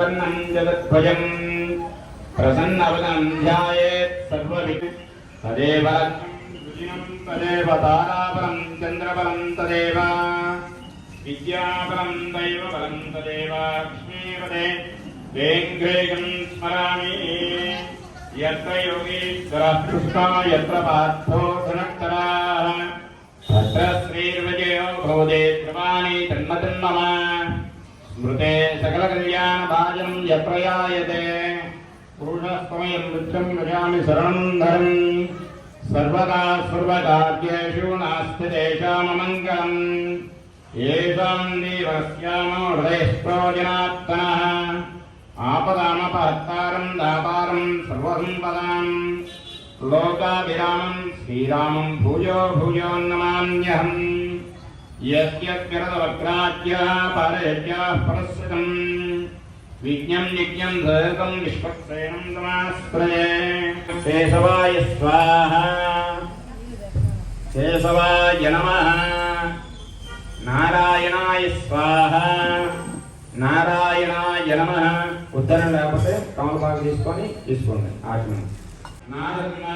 జగత్వయం ప్రసన్నవదనం ధ్యాయేత్ సర్వవిత్ తదేవ తదేవ తారాబలం చంద్రబలం తదేవ. విద్యాబలం దైవబలం తదేవ. లక్ష్మీపదే వేంగ్రేగం స్మరామి. ఎత్ర యోగీశ్వర పుష్పా ఎత్ర పార్థో ధనక్కరా తత్ర శ్రీర్విజయో భవదే త్రివాణి తన్మతన్మమా. మృతే సకల కళ్యాణ భాజనం యత్రయాయతే. పురుషస్వయం నృత్యం నజామి శరణం సర్వదా సర్వకార్యేషు నాస్తి దేశామమంగళం. ఏషాం దీవస్యామో హృదయస్ప్రోజనాత్తన ఆపదామపహత్తారం దాపారం సర్వసంపదాం లోకాభిరామం శ్రీరామం భూజో భూజోన్నమాన్యహం యరదవక్రాచ్యాపరేత్యాపరస్కం విజ్ఞం నిజ్ఞం ధర్గం విశ్వక్సేనం సమాశ్రయే కేశవాయ స్వాహ. కేశవాయ నమ. నారాయణాయ స్వాహ. నారాయణాయ నమ. ఉత్తరం లేకపోతే కమలపాకు తీసుకొని తీసుకోండి. ఆత్మ నారాయణ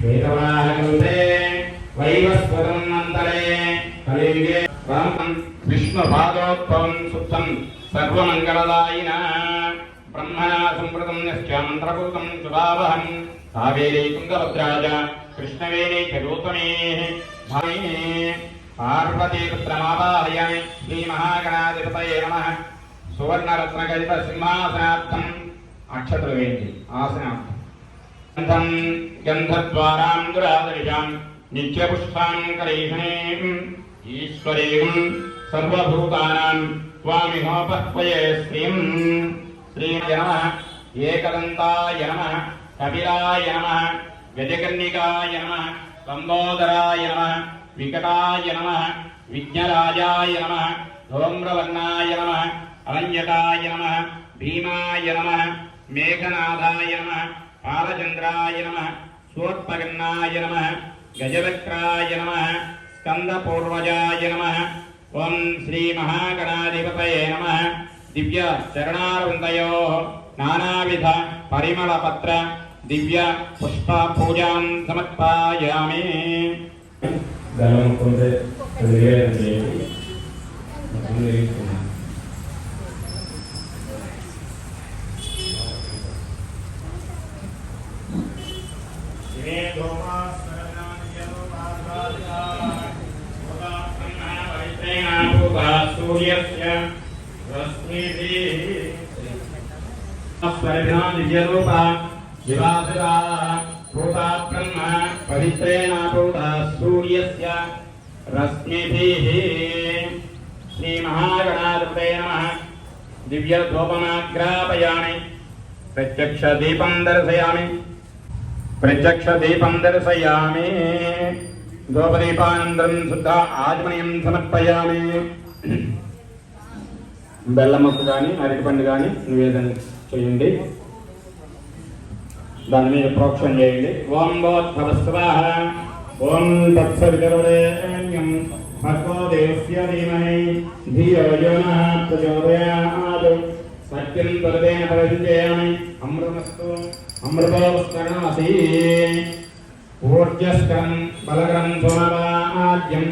శ్వేతవాహకృతే వైవస్వతం కలియుగే రామం విష్ణుపాదోత్పవం సుప్తం సర్వమంగళదాయిన బ్రహ్మణా సంప్రదం యశ్చ మంత్రభూతం సుభావహం కావేరీ కుంగభద్రాజ కృష్ణవేణీ చరూతమే భామే పార్వతీపుత్రమావాహయామి శ్రీమహాగణాధిపతయే నమ సువర్ణరత్నగలిత సింహాసనార్థం అక్షతలు వేయండి ఆసనార్థం గంధం గంధద్వారాం దురాదర్శాం నిత్యపుష్పాం కరీషణీం ఈశ్వరీం సర్వభూతానాం స్వామిహోపహ్వయే శ్రీం శ్రీయ నమ ఏకదంతాయ నమ కపిలాయ నమ గజకర్ణికాయ నమ లంబోదరాయ నమ వికటాయ నమ విఘ్నరాజాయ నమ ధూమ్రవర్ణాయ నమ అరణ్యకాయ నమ భీమాయ నమ మేఘనాథాయ నమ బాలచంద్రాయ నమ సూర్పగన్నాయ నమ గజవక్రాయ నమ స్కందపూర్వజాయ నమ ఓం శ్రీ మహాగణాధిపతయే నమ. దివ్య చరణారవిందయో నానావిధ పరిమళపత్ర దివ్య పుష్ప పూజాం సమర్పయామి ధనముకుంటే సూర్యస్య రశ్మిభిరూప శివాశివా భూతా బ్రహ్మ పవిత్రేణ భూత సూర్యస్య రశ్మిభిः శ్రీ మహాగణాధిపతే నమః దివ్యధూపమాగ్రాపయామి ప్రత్యక్ష దీపం దర్శయామి ప్రత్యక్ష దీపం దర్శయామి ధూపదీపానందరం శుద్ధ ఆజమనీయం సమర్పయామి బెల్లముక్క కానీ అరటిపండు కానీ నివేదన చేయండి। దాని మీద ప్రోక్షణ చేయండి. ఓం భోత్సవస్వాహ ఓం తత్సవితరుడేణ్యం భర్గో దేవస్య ధీమహి. ధియో యో నః ప్రచోదయాత్ సత్యం పరదేన పరిచయామి అమృతస్తు అమృతోస్తరణమసి ఊర్జస్కరం బలకరం సోమవాద్యం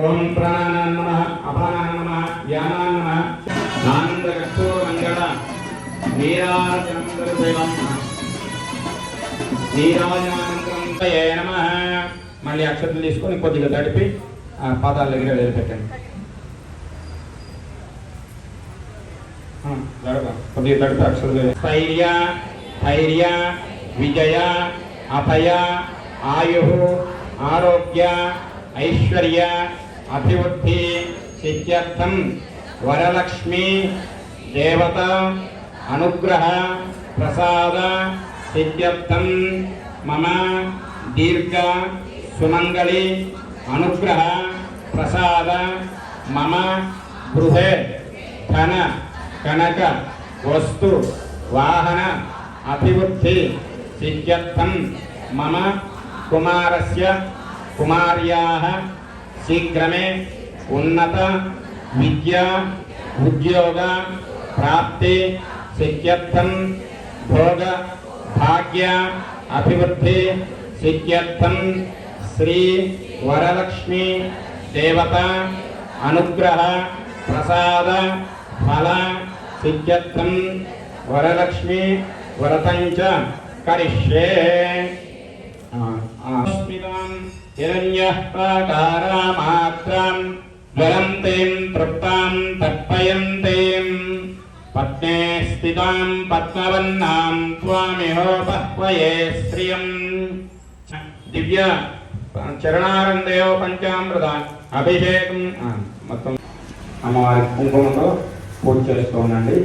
ఓం ప్రాణానాం నమః. అపానాం నమః. యానాం నమః. ఆనందకర్పూరమంగళ నీరాజనం దర్శయం మళ్ళీ అక్షతలు తీసుకొని కొద్దిగా తడిపి ఆ పాదాల దగ్గర వదిలిపెట్టండి. కొద్దిగా తడిపి అక్షతలు స్థైర్య ధైర్య విజయ అభయ ఆయు ఆరోగ్య ఐశ్వర్య అభివృద్ధి సిద్ధ్యర్థం వరలక్ష్మి దేవత అనుగ్రహ ప్రసాద సిద్ధ్యర్థం మమ దీర్ఘ సుమంగళి అనుగ్రహ ప్రసాద మమ గృహే ధన కనక వస్తు వాహన అభివృద్ధి సిద్ధ్యర్థం మమ కుమారస్య కుమార్యాः శీఘ్రమే ఉన్నత విద్య ఉద్యోగ ప్రాప్తి సిద్ధ్యర్థం భోగ భాగ్య అభివృద్ధి సిద్ధ్యర్థం శ్రీ వరలక్ష్మి దేవత అనుగ్రహ ప్రసాద ఫల సిద్ధ్యర్థం వరలక్ష్మి వ్రతంచ కరిష్యే స్మితాం హిరణ్యః ప్రాకారామాత్రాం జ్వలంతీం తృప్తాం తర్పయంతీం పద్మే స్థితాం పద్మవన్నాం త్వామిహోపహ్వయే స్త్రియం దివ్య చరణారందయో పంచామృత అభిషేకం మొత్తం అమ్మవారి కుంకుమతో పూజ చేస్తూ ఉండండి.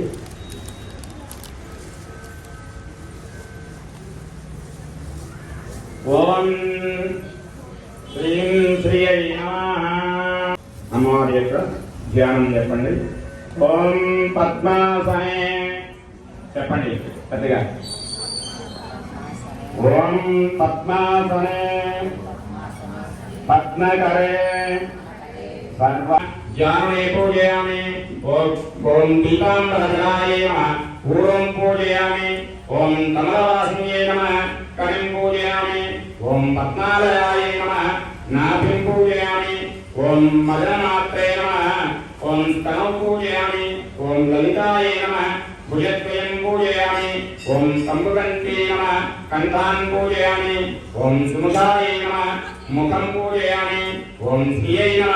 ఓం శ్రీం శ్రీ అమ్మవారి యొక్క ధ్యానం చెప్పండి. ఓం పద్మాసనే చెప్పండి పెద్దగా. ఓం పద్మాసనే। పద్మకరే। సర్వ జ్ఞానే పూజయామి। ఓం ఓం పీతాంబరధరాయ నమః। పూర్వం పూజయామి। ఓం కమలవాసిన్యే నమః। కణిం పూజయామి। ఓం పద్మాలయాయ నమః। నాభిం పూజయామి। ఓం మదనమాత్రే నమః ఓం స్తనం పూజయామి ఓం లలితాయ నమ భుజద్వయం పూజయామి ఓం కంబుకంఠే నమ కంఠాన్ పూజయామి ఓం సుముఖాయ నమ ముఖం పూజయామి ఓం శ్రియై నమ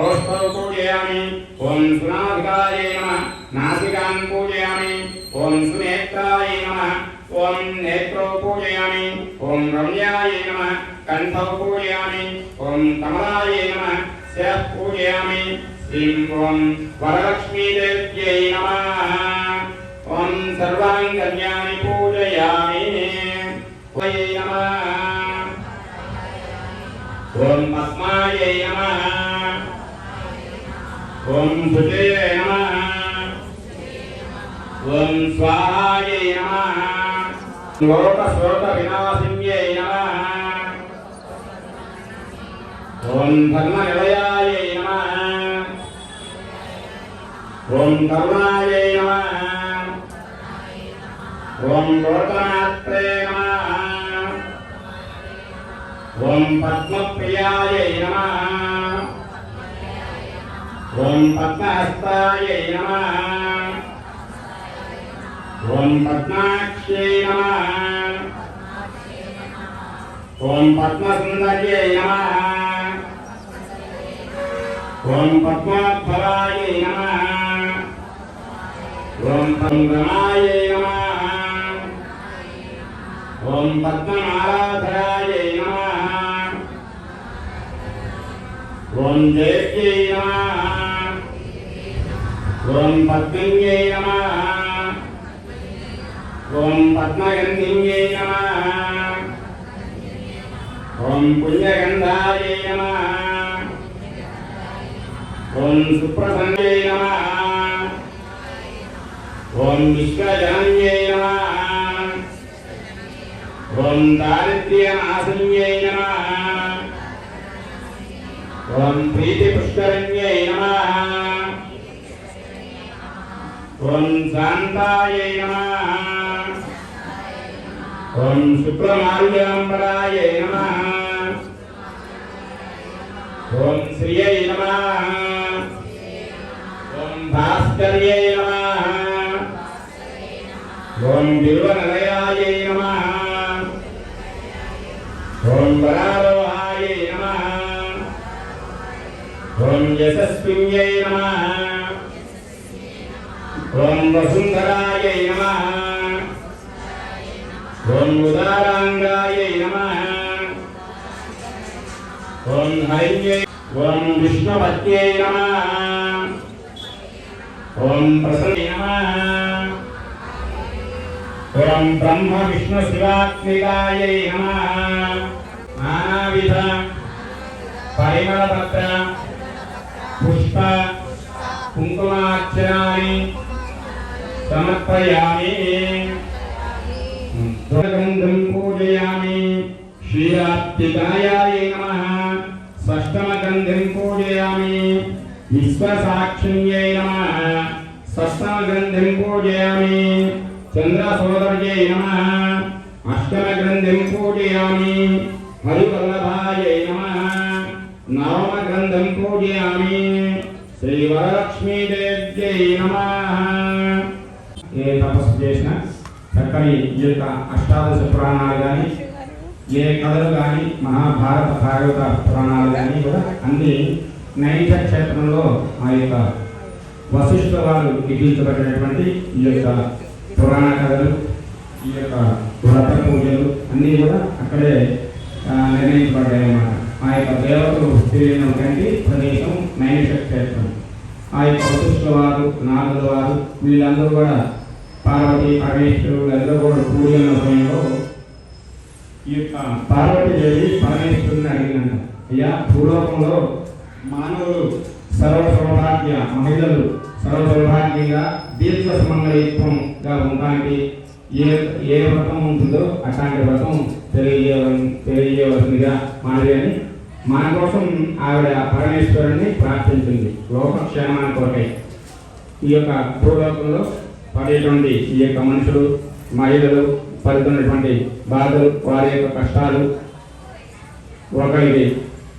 ఓష్టౌ పూజయామి ఓం సునాధికాయ నమ నాసికాన్ పూజయామి ఓం సునేత్రాయ నమ ఓం నేత్రో పూజయామి ఓం రమ్యాయ నమ కంఠౌ పూజయామి ఓం కమలాయ నమ శ పూజయామి శ్రీం ఓం వరలక్ష్మీదేవ్యై నమః. ఓం సర్వాంగన్యాని పూజయామి వై నమః ఓం పద్మాయై నమః ఓం భుజయై నమః ఓం స్వాహాయై నమః లోక శోక వినాశిన్యై నమః ఓం ధర్మ నిలయాయై ఓం కరుణాయై నమః. ఓం పద్మప్రియాయ నమ. ఓం పద్మహస్తాయ నమ. ఓం పద్మహస్తాయై నమ. ఓం పద్మసుందర్యే నమ. ఓం పద్మఫలాయ నమ. ఓం పంగమాయై నమః. ఓం పద్మమాలాధరాయై నమ. ఓం దేవ్యై నమః. ఓం పద్మిన్యై నమః. ఓం పద్మగంధిన్యై నమః. ఓం ఓం ఓం విశ్వజనన్యై నమ ఓం దారిద్ర్యనాశన్యై నమః ఓం ప్రీతిపుష్కరణ్యై నమః ఓం శాంతాయై నమః ఓం శుక్లమాల్యాంబరాయై నమః ఓం శ్రియై ఓం భాస్కర్యై నమః ఓం ఓం వరారోహాయై నమః ఓం యశస్విన్యై నమః ఓం వసుంధరాయై నమః ఓం ఉదారాంగాయై నమః ఓం ఓం విష్ణుపత్యై నమ ఓం ప్రసన్న పురం బ్రహ్మ విష్ణు శివాత్మికాయై నమః. నానావిధ పరిమళపత్ర పుష్ప కుంకుమార్చనాని సమర్పయామి. ధ్వజగంధం పూజయామి. క్షీరాప్తికాయాయ నమః. షష్టమగంధం పూజయామి. విశ్వసాక్షిణ్యై నమః. షష్టమగంధం పూజయామి. చంద్ర సోదర్యే నమ. అష్టమ గ్రంథిం పూజయామి. యమ నవమ గ్రంథం పూజయామి. శ్రీవరలక్ష్మీదేవ్యై నమ. ఏ తపస్సు చేసిన చక్కని ఈ యొక్క అష్టాదశ పురాణాలు కానీ ఏ కథలు కానీ మహాభారత భాగవత పురాణాలు కానీ కూడా అన్ని నైజ క్షేత్రంలో ఆ యొక్క వశిష్ఠ వారు నిర్మించబడినటువంటి ఈ యొక్క పురాణ కథలు ఈ యొక్క వ్రత పూజలు అన్నీ కూడా అక్కడే నిర్ణయించబడ్డాయి అన్నమాట ఆ యొక్క దేవతలు తిరిగినటువంటి ప్రదేశం నైమిష క్షేత్రం. ఆ యొక్క వశిష్ఠ వారు నారదుల వారు వీళ్ళందరూ కూడా పార్వతి పరమేశ్వరుడు కూడా పూజల సమయంలో ఈ యొక్క పార్వతి దేవి పరమేశ్వరుని అడిగినంట అయ్యా భూలోకంలో మానవులు సర్వ సౌభాగ్య మహిళలు సర్వ సౌభాగ్యంగా దీర్ఘ సుమంగళిత్వంగా ఉండడానికి ఏ ఏ వ్రతం ఉంటుందో అట్లాంటి వ్రతం తెలియజేయ తెలియజేయవలసిందిగా మాది అని మన కోసం ఆవిడ పరమేశ్వరుని ప్రార్థించింది. లోకక్షేమాన్ని కొరకై. ఈ యొక్క భూలోకంలో పడేటువంటి ఈ యొక్క మనుషులు మహిళలు పడుతున్నటువంటి బాధలు వారి యొక్క కష్టాలు ఒకరికి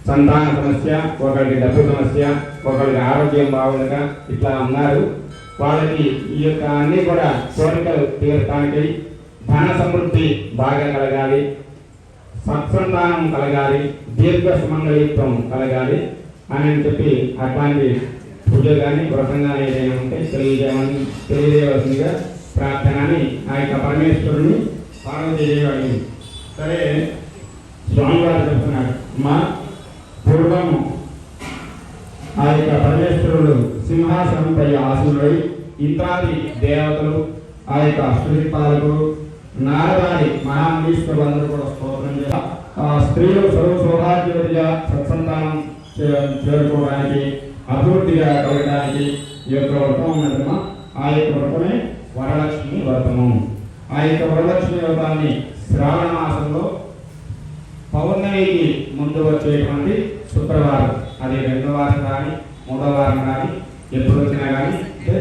సంతాన సమస్య ఒకరికి డబ్బు సమస్య ఒకరికి ఆరోగ్యం బాగుండక ఇట్లా ఉన్నారు. వాళ్ళకి ఈ యొక్క అన్ని కూడా కోరికలు తీరటానికి ధన సమృద్ధి బాగా కలగాలి. సత్సంతానం కలగాలి. దీర్ఘ సుమంగళిత్వం కలగాలి అని చెప్పి అట్లాంటి పూజ కానీ వ్రతం ఏదైనా ఉంటే తెలియజేయమని తెలియజేయవలసిందిగా ప్రార్థన అని ఆ యొక్క పరమేశ్వరుని పార్వతీదేవి అడిగింది. సరే స్వామివారు చెప్తున్నాడు మా పూర్వము ఆ యొక్క పరమేశ్వరుడు సింహాసనంపై ఆసురుడై ఇంద్రాది దేవతలు ఆ యొక్క అష్టదిక్పాలకులు నారదాది మహామునీశ్వరులందరూ కూడా స్తోత్రం చేశారు. ఆ స్త్రీలు సర్వ సౌభాగ్యవతిగా సత్సంతానం చేరుకోవడానికి అభివృద్ధిగా కలగడానికి ఈ యొక్క వ్రతం ఉన్నదమ్మా ఆ యొక్క వ్రతమే వరలక్ష్మి వ్రతము. ఆ యొక్క వరలక్ష్మి వ్రతాన్ని శ్రావణ మాసంలో పౌర్ణమికి ముందు వచ్చేటువంటి శుక్రవారం. అది రెండో వారం కానీ మూడో వారం కానీ ఎప్పుడు వచ్చినా కానీ అంటే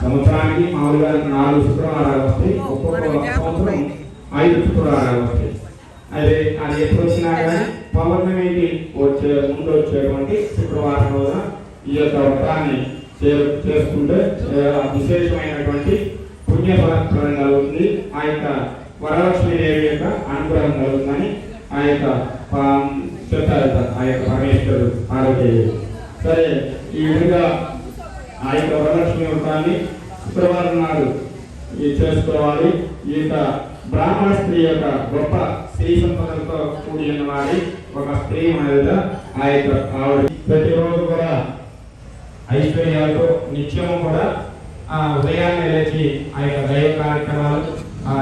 సంవత్సరానికి మామూలుగా నాలుగు శుక్రవారాలు వస్తాయి ఒక్కొక్క సంవత్సరం ఐదు శుక్రవారాలు వస్తాయి. అదే అది ఎప్పుడు వచ్చినా కానీ పౌర్ణమికి వచ్చే ముందు వచ్చేటువంటి శుక్రవారం రోజున ఈ యొక్క వ్రతాన్ని చేసుకుంటే విశేషమైనటువంటి పుణ్య ఫలం కలుగుతుంది. ఆ యొక్క వరలక్ష్మీదేవి యొక్క అనుగ్రహం కలుగుతుందని ఆ యొక్క పా- ఆ యొక్క పరమేశ్వరుడు ఆరోగ్య సరే ఈ విధంగా ఆ యొక్క వరలక్ష్మి వ్రతాన్ని శుక్రవారం నాడు చేసుకోవాలి. ఈ యొక్క బ్రాహ్మణ స్త్రీ యొక్క గొప్ప స్త్రీ సంపదలతో కూడి ఉన్నవాడి ఒక స్త్రీ అనేది ఆ యొక్క ఆవిడ ప్రతిరోజు కూడా ఐశ్వర్యాలతో నిత్యము కూడా ఆ ఉదయాన్నే లేచి ఆ యొక్క దైవ కార్యక్రమాలు ఆ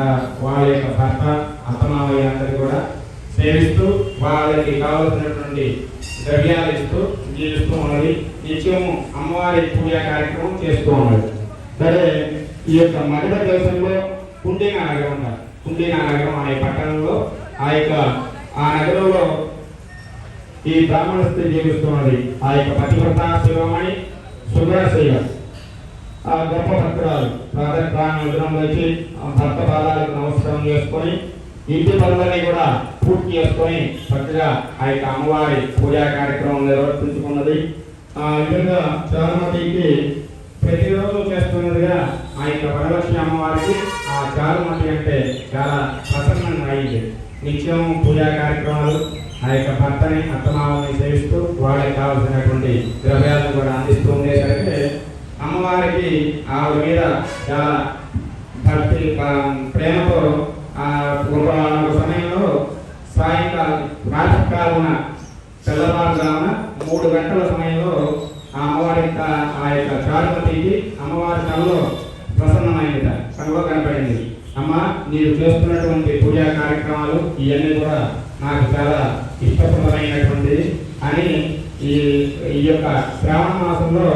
వాళ్ళ యొక్క భర్త అత్తమావయ్య అందరి కూడా సేవిస్తూ వాళ్ళకి కావలసినటువంటి ద్రవ్యాలు ఇస్తూ జీవిస్తూ ఉన్నది. నిత్యము అమ్మవారి పూజ కార్యక్రమం చేస్తూ ఉన్నది. సరే ఈ యొక్క మగధ దేశంలో కుండిన నగరం ఉన్నారు కుండిన నగరం అనే పట్టణంలో ఆ యొక్క ఆ నగరంలో ఈ బ్రాహ్మణ స్త్రీ జీవిస్తున్నది ఆ యొక్క పతివ్రత శివమణి సుగ్రశైల ఆ గొప్ప భక్తురాలు రాత్రి విగ్రహం వచ్చి ఆ భర్త పాదాలకు నమస్కారం చేసుకొని ఇంటి పనులన్నీ కూడా పూర్తి చేసుకొని చక్కగా ఆ యొక్క అమ్మవారి పూజా కార్యక్రమం నిర్వర్తించుకున్నది. ఆ విధంగా చారుమతికి ప్రతిరోజు చేస్తున్నదిగా ఆ యొక్క వరలక్ష్మి అమ్మవారికి ఆ చారుమతి అంటే చాలా ప్రసన్నంగా అయింది నిత్యం పూజా కార్యక్రమాలు ఆ యొక్క భర్తని అత్తమామని సేవిస్తూ వాళ్ళకి కావాల్సినటువంటి ద్రవ్యాలను కూడా అందిస్తూ ఉండేసరికి అమ్మవారికి ఆవిడ మీద చాలా భక్తి ప్రేమతో ఆ గొప్ప ప్రకారమున తెల్లవారుజామున మూడు గంటల సమయంలో ఆ అమ్మవారి యొక్క ఆ యొక్క చారుమతికి అమ్మవారి కళ్ళలో ప్రసన్నమైనట కళ్ళలో కనపడింది. అమ్మ నీవు చేస్తున్నటువంటి పూజా కార్యక్రమాలు ఇవన్నీ కూడా నాకు చాలా ఇష్టప్రదమైనటువంటిది అని ఈ ఈ యొక్క శ్రావణ మాసంలో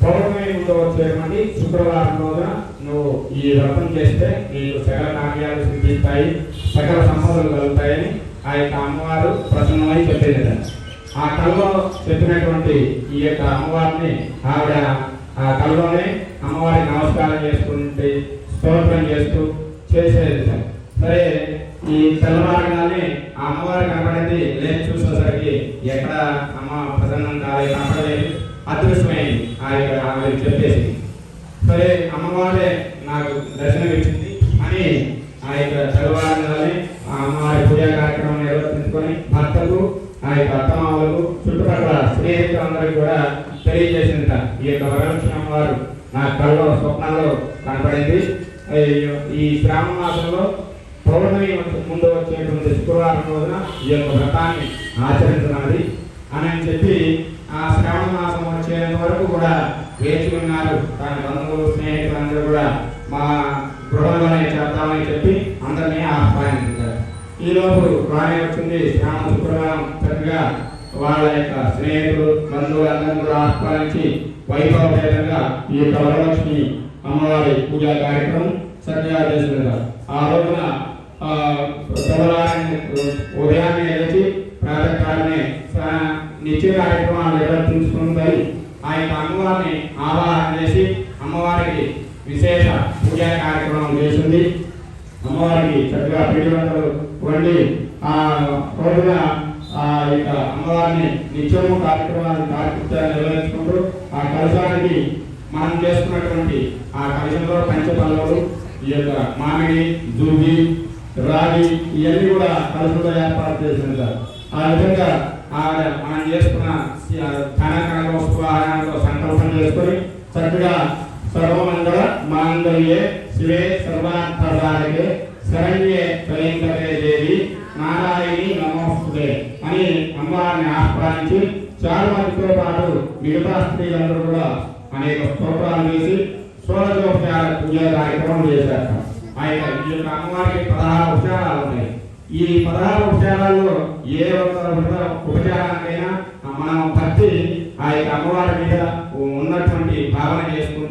పౌర్ణమి వచ్చేటువంటి శుక్రవారం రోజున నువ్వు ఈ వ్రతం చేస్తే నీకు సకల కార్యాలు సిద్ధిస్తాయి సకల సంపదలు కలుగుతాయని ఆ యొక్క అమ్మవారు ప్రసన్నమై చెప్పేది ఆ కళలో చెప్పినటువంటి ఈ యొక్క అమ్మవారిని ఆవిడ ఆ కళలోనే అమ్మవారికి నమస్కారం చేసుకుంటే స్తోత్రం చేస్తూ చేసేది సరే ఈ తెల్లవారుగానే ఆ అమ్మవారు కనపడింది. లేని చూసేసరికి ఎక్కడ అమ్మ ప్రసన్నం కాలేదు కనపడలేదు. అదృష్టమైంది ఆ యొక్క ఆమె చెప్పేసి. సరే అమ్మవారే నాకు దర్శనం ఇచ్చింది అని ఆ యొక్క తెల్లవారుగానే ఆ అమ్మవారి పూజా కార్యక్రమం నిర్వర్తించుకొని భర్తకు ఆ యొక్క అత్తమామలకు చుట్టుపక్కల స్నేహితులందరికీ కూడా తెలియజేసింది ఈ యొక్క వరలక్ష్మి అమ్మవారు నా కళ్ళలో స్వప్నంలో కనపడింది. ఈ- శ్రావణ మాసంలో పౌర్ణమి ముందు వచ్చేటువంటి శుక్రవారం రోజున ఈ యొక్క వ్రతాన్ని ఆచరించినది అని అని చెప్పి ఆ శ్రావణ మాసం వచ్చేంత వరకు కూడా వేచి ఉన్నారు. దాని బంధువులు స్నేహితులందరూ కూడా మా గృహంలోనే చేద్దామని చెప్పి అందరినీ ఆహ్వానించారు. ఈ రాణి వచ్చింది శ్యామ శుక్రవారం చక్కగా వాళ్ళ యొక్క స్నేహితులు బంధువులందరూ కూడా ఆహ్వానించి వైభవపేతంగా ఈ యొక్క వరలక్ష్మి అమ్మవారి పూజా కార్యక్రమం చక్కగా చేస్తున్నారు ఆ రోజున ఉదయాన్నే లేచి ప్రాతకాలనే నిత్య కార్యక్రమాలు నిర్వర్తించుకుంటాయి ఆ యొక్క అమ్మవారిని ఆవాహన చేసి అమ్మవారికి విశేష పూజా కార్యక్రమం చేసింది అమ్మవారికి చక్కగా పిండి వండి ఆ రోజున ఆ యొక్క అమ్మవారిని నిత్యము కార్యక్రమాన్ని కార్యక్రమాన్ని నిర్వహించుకుంటూ ఆ కలశానికి మనం చేసుకున్నటువంటి ఆ కలశంలో పంచపల్లవులు ఈ యొక్క మామిడి జూబి రాగి ఇవన్నీ కూడా కలశంలో ఏర్పాటు చేసింది సార్. ఆ విధంగా ఆవిడ మనం చేసుకున్న ధన వస్తువాహనాలతో సంకల్పం చేసుకొని చక్కగా సర్వమంగళ మాంగళ్యే శివే సర్వార్థసాధకే శరణ్యే త్రయంకరే దేవి నారాయణి నమోస్తుతే అని అమ్మవారిని ఆహ్వానించి చారుమతితో పాటు మిగతా స్త్రీలందరూ కూడా అనేక స్తోత్రాలు వేసి షోడశోపచార పూజ కార్యక్రమం చేశారు. ఆ యొక్క ఈ యొక్క అమ్మవారికి పదహారు ఉపచారాలు ఉన్నాయి. ఈ పదహారు ఉపచారాల్లో ఏ ఒక్క ఉపచారానికైనా మనం భక్తి ఆ యొక్క అమ్మవారి మీద ఉన్నటువంటి భావన చేసుకుని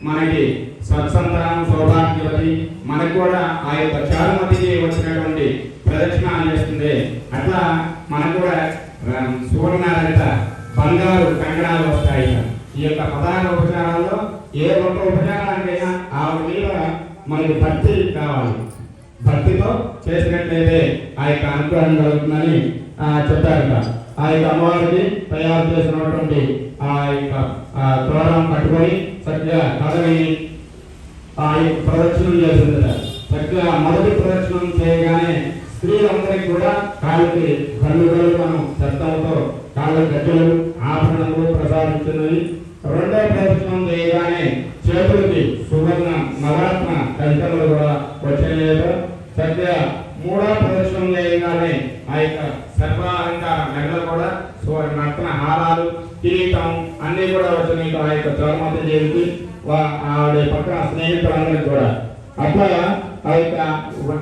మనకి సత్సంతానం సౌభాగ్యవతి మనకు కూడా ఆ యొక్క చారుమతికి వచ్చినటువంటి ప్రదక్షిణ చేస్తుంది అట్లా మనకు కూడా ఆ, బంగారు కంకణాలు వస్తాయి. ఈ యొక్క పదహారు ఉపచారాల్లో ఏ ఒక్క ఉపచారానికైనా ఆ మీద మనకి భక్తి కావాలి. భక్తితో చేసినట్లయితే ఆ యొక్క అనుగ్రహం కలుగుతుందని ఆ, చెప్పారట ఆ యొక్క అమ్మవారికి తయారు చేసినటువంటి ఆ యొక్క తోరణం కట్టుకొని చక్కగా కథని ఆ యొక్క ప్రదక్షిణం చేసిందట చక్కగా మొదటి ప్రదక్షిణం చేయగానే స్త్రీలందరికీ కూడా కాళ్ళకి కన్నుగలు మనం చెత్తలతో కాళ్ళ గజ్జలు ఆభరణలు ప్రసాదించినవి. రెండవ ప్రదక్షిణం చేయగానే చేతులకి సువర్ణ నవరత్న కంచెలు కూడా వచ్చినాయట చక్కగా మూడవ ప్రదక్షిణం చేయగానే ఆ యొక్క సర్వాలంకార మెడలు కూడా సువర్ణ హారాలు కిరీటం అన్ని కూడా వచ్చినాయి ఆ యొక్క చౌరమతి దేవికి వా- ఆవిడ పక్కన స్నేహితులందరికీ కూడా. అట్లా ఆ యొక్క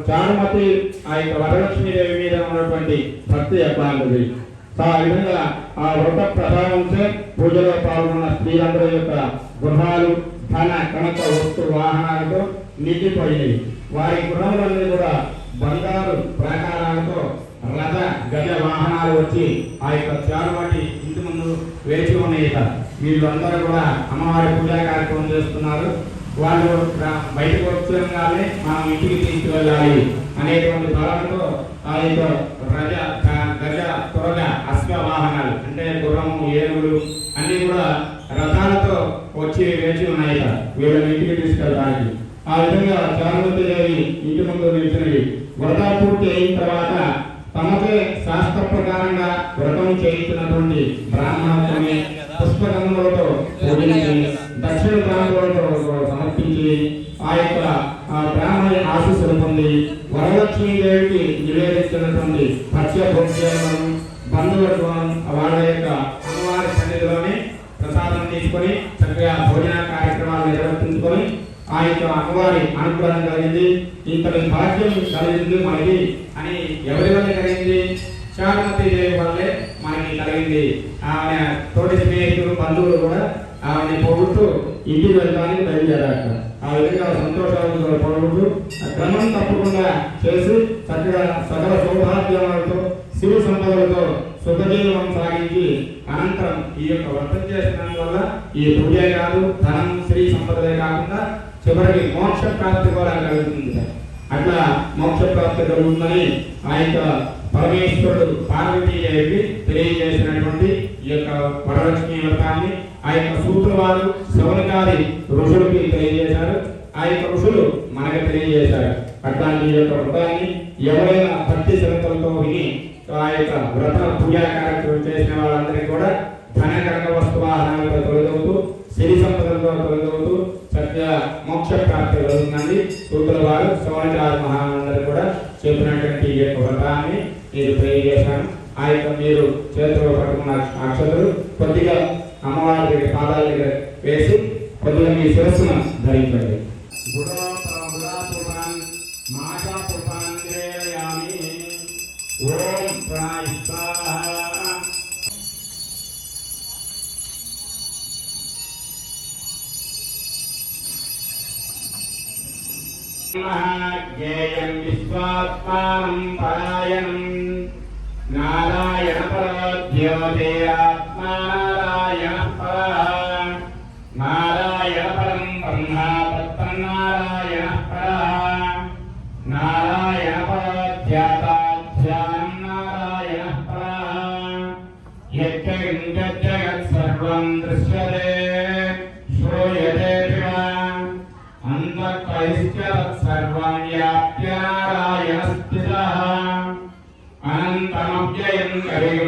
చారుమతి ఆ యొక్క వరలక్ష్మీదేవి మీద ఉన్నటువంటి భక్తి ఎట్లా ఆ విధంగా ఆ వ్రత ప్రభావంతో పూజలో పాల్గొన్న స్త్రీలందరి యొక్క గృహాలు ధన కనక వస్తు వాహనాలతో నిండిపోయినాయి. వారి గృహములన్నీ కూడా బంగారు ప్రాకారాలతో రథ గజ వాహనాలు వచ్చి ఆ యొక్క చారువాటి ఇంటి ముందు వేచి ఉన్నాయి వీళ్ళందరూ కూడా అమ్మవారి పూజా కార్యక్రమం చేస్తున్నారు. వాళ్ళు బయటకు వచ్చగానే మనం ఇంటికి తీసుకువెళ్ళాలి అనేటువంటి భావనతో ఆ యొక్క రజ గజ త్వరగ అశ్వ వాహనాలు అంటే గుర్రము ఏనుగులు అన్ని కూడా రథాలతో వచ్చి వేచి ఉన్నాయి ఇక్కడ. వీళ్ళని ఇంటికి తీసుకెళ్ళడానికి. ఆ విధంగా చారుమతి దేవి ఇంటి ముందు నిలిచినవి. ఎవరి వల్ల కలిగింది? శారమతి వల్లే మనకి కలిగింది. ఆమె తోటి స్నేహితులు బంధువులు కూడా ఆమె పొగుడుతూ ఇంటికి వెళ్ళడానికి బయలుదేరాక ఆ విధంగా సంతోషాలతో పొగుడుతూ క్రమం తప్పకుండా చేసి చక్కగా సకల సౌభాగ్యాలతో శివ సంపదలతో సుఖజీవనం సాగించి అనంతరం ఈ యొక్క వ్రతం చేసిన వల్ల ఈ పూజే కాదు ధనం శ్రీ సంపదలే కాకుండా చివరికి మోక్ష ప్రాప్తి కూడా కలుగుతుంది సార్. అట్లా మోక్ష ప్రాప్తి కలుగుతుందని ఆ యొక్క పరమేశ్వరుడు పార్వతీదేవికి తెలియజేసినటువంటి ఈ యొక్క వరలక్ష్మి వ్రతాన్ని ఆ యొక్క సూత్రవారు శివనగారి ఋషులకి తెలియజేశారు. ఆ యొక్క ఋషులు మనకు తెలియజేశారు. అట్లాంటి యొక్క వ్రతాన్ని ఎవరైనా భక్తి శ్రద్ధలతో విని ఆ యొక్క వ్రత పూజా కార్యక్రమం చేసిన వాళ్ళందరికీ కూడా ధన కనక వస్తువాహనాలతో తొలగవుతూ శని సంపదలతో తొలగవుతూ సత్య మోక్ష ప్రాప్తి కలుగుతుందని సూత్ర వారు సోమచార మహానందరు కూడా చెప్పినటువంటి ఈ యొక్క వ్రతాన్ని మీరు తెలియజేశాను. ఆ యొక్క మీరు చేతిలో పట్టుకున్న అక్షతలు కొద్దిగా అమ్మవారి దగ్గర పాదాల దగ్గర వేసి కొద్దిగా మీ శిరస్సును ధరించండి. ఓం జ్ఞేయం విశ్వాత్మానం పరాయణం. నారాయణ పరోద్యోతే ఆత్మా నారాయణ நிறைவேறும்